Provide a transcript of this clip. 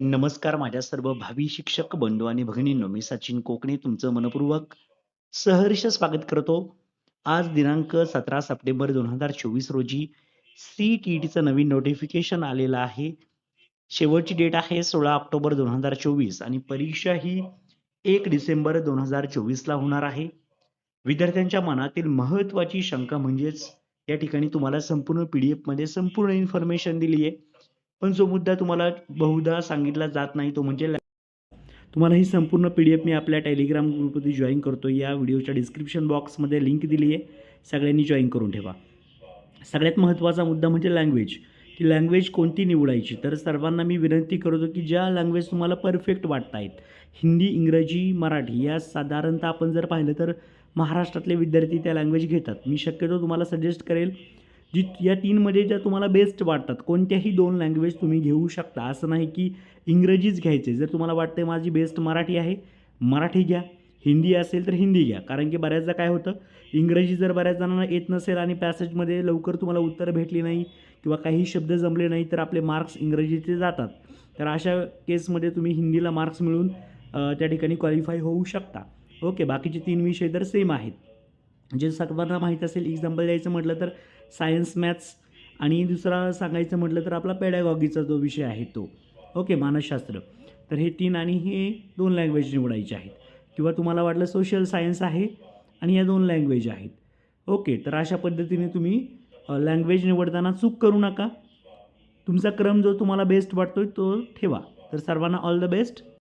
नमस्कार माझ्या सर्व भावी शिक्षक बंधू आणि भगिनींनो मी सचिन कोकणे तुमचं मनपूर्वक सहर्ष स्वागत करतो. आज दिनांक सतरा सप्टेंबर दोन हजार चोवीस रोजी सी टी टीचं नवीन नोटिफिकेशन आलेलं आहे. शेवटची डेट आहे सोळा ऑक्टोबर दोन हजार चोवीस आणि परीक्षा ही एक डिसेंबर दोन हजार चोवीसला होणार आहे. विद्यार्थ्यांच्या मनातील महत्वाची शंका म्हणजेच या ठिकाणी तुम्हाला संपूर्ण पी डी एफमध्ये संपूर्ण इन्फॉर्मेशन दिली आहे पण जो मुद्दा तुम्हाला बहुधा सांगितला जात नाही तो म्हणजे लॅ- तुम्हाला ही संपूर्ण पी डी एफ मी आपल्या टेलिग्राम ग्रुपमध्ये जॉईन करतो या व्हिडिओच्या डिस्क्रिप्शन बॉक्समध्ये लिंक दिली आहे. सगळ्यांनी जॉईन करून ठेवा. सगळ्यात महत्त्वाचा मुद्दा म्हणजे लँग्वेज की लँग्वेज कोणती निवडायची? तर सर्वांना मी विनंती करतो की ज्या लँग्वेज तुम्हाला परफेक्ट वाटत आहेत हिंदी इंग्रजी मराठी या साधारणतः आपण जर पाहिलं तर महाराष्ट्रातले विद्यार्थी त्या लँग्वेज घेतात. मी शक्यतो तुम्हाला सजेस्ट करेल जी या तीनमध्ये ज्या तुम्हाला बेस्ट वाटतात कोणत्याही दोन लँग्वेज तुम्ही घेऊ शकता. असं नाही की इंग्रजीच घ्यायचे. जर तुम्हाला वाटते माझी बेस्ट मराठी आहे मराठी घ्या. हिंदी असेल तर हिंदी घ्या. कारण की बऱ्याचदा काय होतं इंग्रजी जर बऱ्याच जणांना येत नसेल आणि पॅसेजमध्ये लवकर तुम्हाला उत्तर भेटली नाही किंवा काही शब्द जमले नाही तर आपले मार्क्स इंग्रजीचे जातात. तर अशा केसमध्ये तुम्ही हिंदीला मार्क्स मिळून त्या ठिकाणी क्वालिफाय होऊ शकता. ओके बाकीचे तीन विषय तर सेम आहेत. जे सर्वांना माहीत असेल एक्झाम्पल द्यायचं म्हटलं तर सायन्स मॅथ्स आणि दुसरा सांगायचं म्हटलं तर आपला पेडॅगॉगीचा जो विषय आहे तो. ओके मानसशास्त्र. तर हे तीन आणि हे दोन लँग्वेज निवडायचे आहेत. किंवा तुम्हाला वाटलं सोशल सायन्स आहे आणि या दोन लँग्वेज आहेत. ओके तर अशा पद्धतीने तुम्ही लँग्वेज निवडताना चूक करू नका. तुमचा क्रम जो तुम्हाला बेस्ट वाटतोय तो ठेवा. तर सर्वांना ऑल द बेस्ट